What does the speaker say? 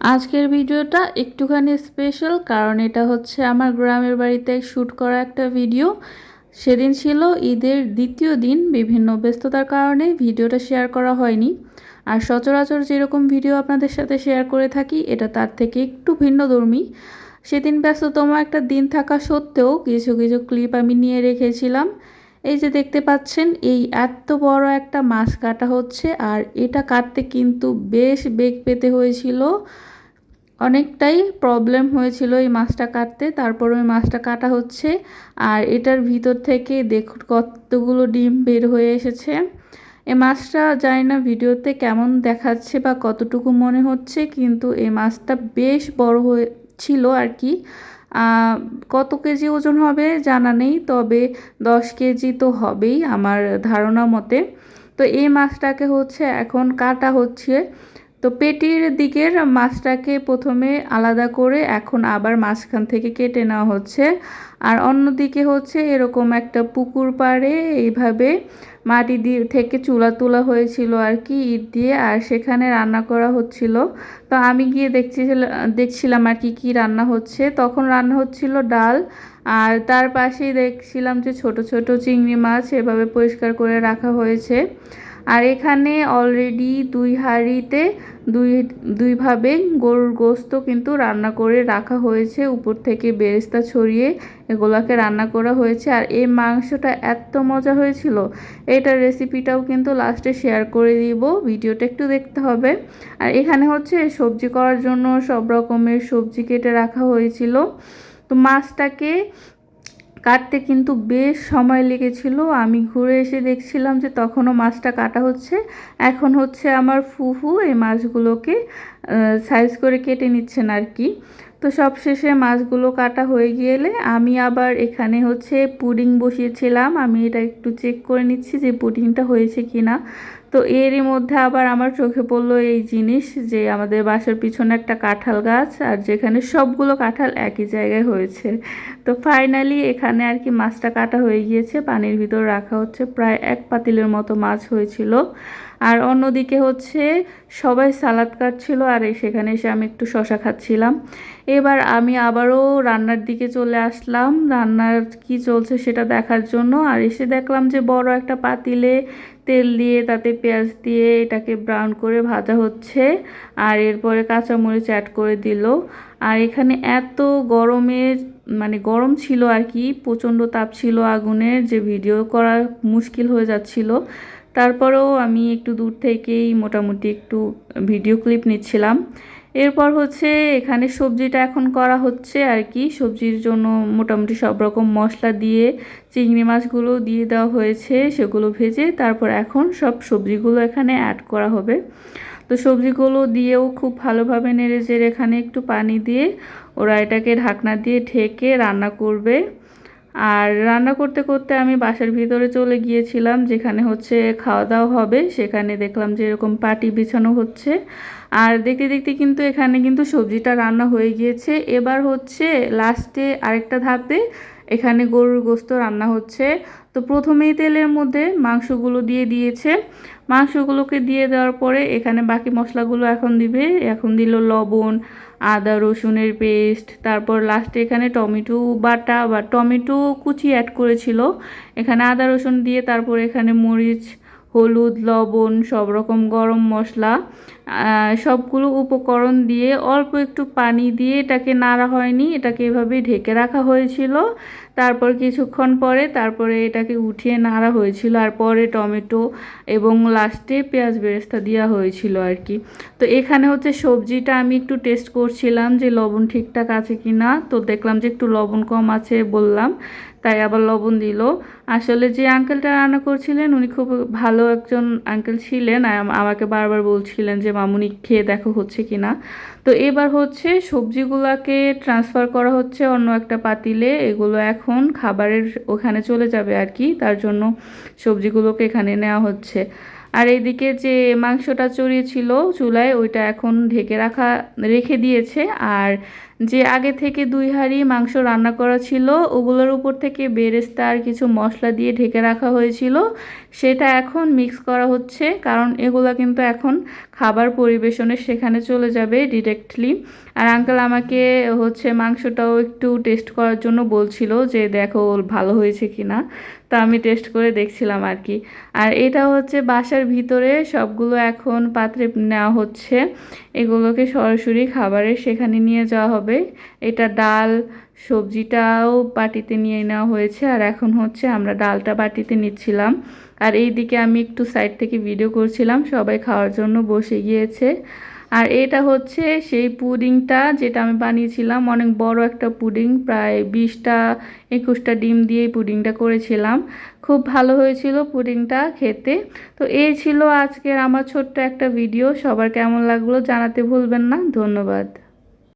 আজকের ভিডিওটা একটুখানি স্পেশাল কারণ এটা হচ্ছে আমার গ্রামের বাড়িতে শ্যুট করা একটা ভিডিও সেদিন ছিল ঈদের দ্বিতীয় দিন, বিভিন্ন ব্যস্ততার কারণে ভিডিওটা শেয়ার করা হয়নি। আর সচরাচর যেরকম ভিডিও আপনাদের সাথে শেয়ার করে থাকি, এটা তার থেকে একটু ভিন্নধর্মী সেদিন ব্যস্ততম একটা দিন থাকা সত্ত্বেও কিছু কিছু ক্লিপ আমি নিয়ে রেখেছিলাম। এই যে দেখতে পাচ্ছেন, এই এত বড় একটা মাছ কাটা হচ্ছে, আর এটা কাটতে কিন্তু বেশ বেগ পেতে হয়েছিল। অনেকটাই প্রবলেম হয়েছিল এই মাছটা কাটতে। তারপর ওই মাছটা কাটা হচ্ছে আর এটার ভিতর থেকে দেখুন কতগুলো ডিম বের হয়ে এসেছে। এ মাছটা জানি না ভিডিওতে কেমন দেখাচ্ছে বা কতটুকু মনে হচ্ছে, কিন্তু এই মাছটা বেশ বড় হয়ে ছিল আর কি কত কেজি ওজন হবে জানা নেই, তবে দশ কেজি তো হবেই আমার ধারণা মতে। তো এই মাছটাকে হচ্ছে এখন কাটা হচ্ছে। তো পেটির দিকের মাছটাকে প্রথমে আলাদা করে এখন আবার মাঝখান থেকে কেটে নেওয়া হচ্ছে। আর অন্যদিকে হচ্ছে এরকম একটা পুকুর পাড়ে এইভাবে মাটি দিয়ে থেকে চুলা তোলা হয়েছিল আর কি ইট দিয়ে, আর সেখানে রান্না করা হচ্ছিল। তো আমি গিয়ে দেখছি দেখছিলাম আর কি, কী রান্না হচ্ছে। তখন রান্না হচ্ছিল ডাল, আর তার পাশেই দেখছিলাম যে ছোট ছোট চিংড়ি মাছ এভাবে পরিষ্কার করে রাখা হয়েছে। আর এখানে অলরেডি দুই হাঁড়িতে দুই, দুইভাবে গরুর গোস্ত কিন্তু রান্না করে রাখা হয়েছে। উপর থেকে বেরেস্তা ছড়িয়ে এগুলাকে রান্না করা হয়েছে। আর এই মাংসটা এত মজা হয়েছিল এটার রেসিপিটাও কিন্তু লাস্টে শেয়ার করে দিব। ভিডিওটা একটু দেখতে হবে। আর এখানে হচ্ছে সবজি করার জন্য সব রকমের সবজি কেটে রাখা হয়েছিল। তো মাছটাকে কাটতে কিন্তু বেশ সময় লেগেছিল। আমি ঘুরে এসে দেখছিলাম যে তখনও মাছটা কাটা হচ্ছে। এখন হচ্ছে আমার ফুফু এই মাছগুলোকে সাইজ করে কেটে নিচ্ছেন আর কি। তো সব শেষে মাছগুলো কাটা হয়ে গেলে আমি আবার এখানে হচ্ছে পুডিং বসিয়েছিলাম। আমি এটা একটু চেক করে নিচ্ছি যে পুডিংটা হয়েছে কি না তো এরই মধ্যে আবার আমার চোখে পড়ল এই জিনিস যে আমাদের বাসার পিছনে একটা কাঁঠাল গাছ আর যেখানে সবগুলো কাঁঠাল একই জায়গায় হয়েছে। তো ফাইনালি এখানে আর কি মাছটা কাটা হয়ে গিয়েছে। পানির ভিতর রাখা হচ্ছে। প্রায় এক পাতিলের মতো মাছ হয়েছিল। আর অন্যদিকে হচ্ছে সবাই সালাদ কাটছিল আর সেখানে এসে আমি একটু শশা খাচ্ছিলাম। এবার আমি আবারও রান্নার দিকে চলে আসলাম। রান্নার কি চলছে সেটা দেখার জন্য আর এসে দেখলাম যে বড় একটা পাতিলে তেল দিয়ে, তাতে পেঁয়াজ দিয়ে এটাকে ব্রাউন করে ভাজা হচ্ছে আর এরপরে কাঁচামরিচ অ্যাড করে দিল। আর এখানে এত গরমের মানে গরম ছিল আর কি, প্রচণ্ড তাপ ছিল আগুনের, যে ভিডিও করা মুশকিল হয়ে যাচ্ছিল। তারপরেও আমি একটু দূর থেকেই মোটামুটি একটু ভিডিও ক্লিপ নিচ্ছিলাম। এরপর হচ্ছে এখানে সবজিটা এখন করা হচ্ছে আর কি। সবজির জন্য মোটামুটি সব রকম মশলা দিয়ে, চিংড়ি মাছগুলো দিয়ে দেওয়া হয়েছে, সেগুলো ভেজে তারপর এখন সব সবজিগুলো এখানে অ্যাড করা হবে। তো সবজিগুলো দিয়েও খুব ভালোভাবে নেড়ে চেড়ে এখানে একটু পানি দিয়ে ওরা এটাকে ঢাকনা দিয়ে ঢেকে রান্না করবে। আর রান্না করতে করতে আমি বাসার ভিতরে চলে গিয়েছিলাম, যেখানে হচ্ছে খাওয়া দাওয়া হবে। সেখানে দেখলাম যে এরকম পাটি বিছানো হচ্ছে। আর দেখতে দেখতে কিন্তু এখানে কিন্তু সবজিটা রান্না হয়ে গিয়েছে। এবার হচ্ছে লাস্টে আরেকটা ধাপে এখানে গরুর গোস্ত রান্না হচ্ছে। তো প্রথমেই তেলের মধ্যে মাংসগুলো দিয়ে দিয়েছে। মাংসগুলোকে দিয়ে দেওয়ার পরে এখানে বাকি মশলাগুলো এখন দিবে। এখন দিল লবণ, আদা, রসুনের পেস্ট, তারপর লাস্টে এখানে টমেটো বাটা বা টমেটো কুচি অ্যাড করেছিল। এখানে আদা, রসুন দিয়ে তারপর এখানে মরিচ, হলুদ, লবণ সব রকম গরম মশলা। সবগুলো উপকরণ দিয়ে অল্প একটু পানি দিয়ে এটাকে নাড়া হয়নি, এটাকে এভাবে ঢেকে রাখা হয়েছিল। তারপর কিছুক্ষণ পরে তারপরে এটাকে উঠিয়ে নাড়া হয়েছিল আর পরে টমেটো এবং লাস্টে পেঁয়াজ বেরেস্তা দেওয়া হয়েছিল আর কি। তো এখানে হচ্ছে সবজিটা আমি একটু টেস্ট করছিলাম যে লবণ ঠিকঠাক আছে কি না তো দেখলাম যে একটু লবণ কম আছে বললাম, তাই আবার লবণ দিল। আসলে যে আঙ্কেলটা রান্না করছিলেন, উনি খুব ভালো একজন আঙ্কেল ছিলেন। আমাকে বারবার বলছিলেন যে মামুনি খেয়ে দেখো হচ্ছে কি না তো এবার হচ্ছে সবজিগুলোকে ট্রান্সফার করা হচ্ছে অন্য একটা পাতিলে। এগুলো এখন খাবারের ওখানে চলে যাবে আর কি। তার জন্য সবজিগুলোকে এখানে নেওয়া হচ্ছে। আর এইদিকে যে মাংসটা চড়িয়েছিল চুলায়, ওইটা এখন ঢেকে রাখা, রেখে দিয়েছে। আর যে আগে থেকে দুই হাঁড়ি মাংস রান্না করা ছিল, ওগুলোর উপর থেকে বেরেস্তা আর কিছু মশলা দিয়ে ঢেকে রাখা হয়েছিল। সেটা এখন মিক্স করা হচ্ছে, কারণ এগুলো কিন্তু এখন খাবার পরিবেশনে সেখানে চলে যাবে ডিরেক্টলি। আর আঙ্কেল আমাকে হচ্ছে মাংসটাও একটু টেস্ট করার জন্য বলছিল যে, দেখো, ভালো হয়েছে কি না তো আমি টেস্ট করে দেখছিলাম আর কি আর এটা হচ্ছে বাসার ভিতরে সবগুলো এখন পাত্রে নেওয়া হচ্ছে। এগুলোকে সরাসরি খাবারের সেখানে নিয়ে যাওয়া হবে। এটা ডাল, সবজিটাও বাটিতে নিয়ে নেওয়া হয়েছে। আর এখন হচ্ছে আমরা ডালটা বাটিতে নিচ্ছিলাম। আর এই দিকে আমি একটু সাইড থেকে ভিডিও করছিলাম। সবাই খাওয়ার জন্য বসে গিয়েছে। আর এটা হচ্ছে সেই পুডিংটা যেটা আমি বানিয়েছিলাম। অনেক বড় একটা পুডিং, প্রায় বিশটা, একুশটা ডিম দিয়ে পুডিংটা করেছিলাম। খুব ভালো হয়েছিল পুডিংটা খেতে। তো এই ছিল আজকের আমার ছোট্ট একটা ভিডিও। সবার কেমন লাগল জানাতে ভুলবেন না। ধন্যবাদ।